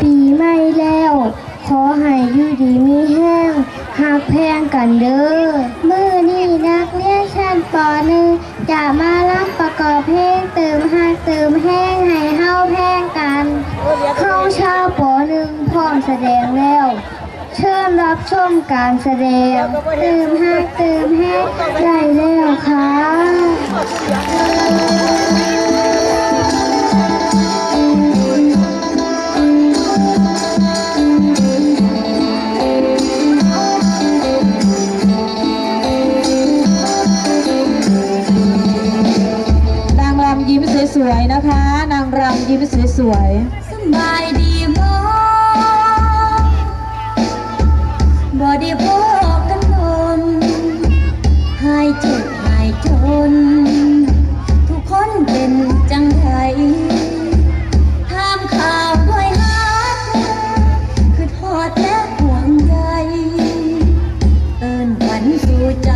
ปีใหม่แล้ว ขอให้อยู่ดีมีแห้งหักแพงกันเด้อมือนี่นักเรียนชั้นปหนึ่งจะมารับประกอบเพลงเติมหักเติมแห้งให้เฮาแพงกัน เข้าชาวปหนึ่งพร้อมแสดงแล้วเชิญรับชมการแสดงเติมหักเติมแห้งได้แล้วค่ะ ยิ้มสวยๆสบายดีบ่บ่ดีพบกันทดนหายเจ็บหายจน ทุกคนเป็นจังไดถามข่าวบ่อยฮักคือทอดและห่วงใยเอิ้นขวันสู่ใจ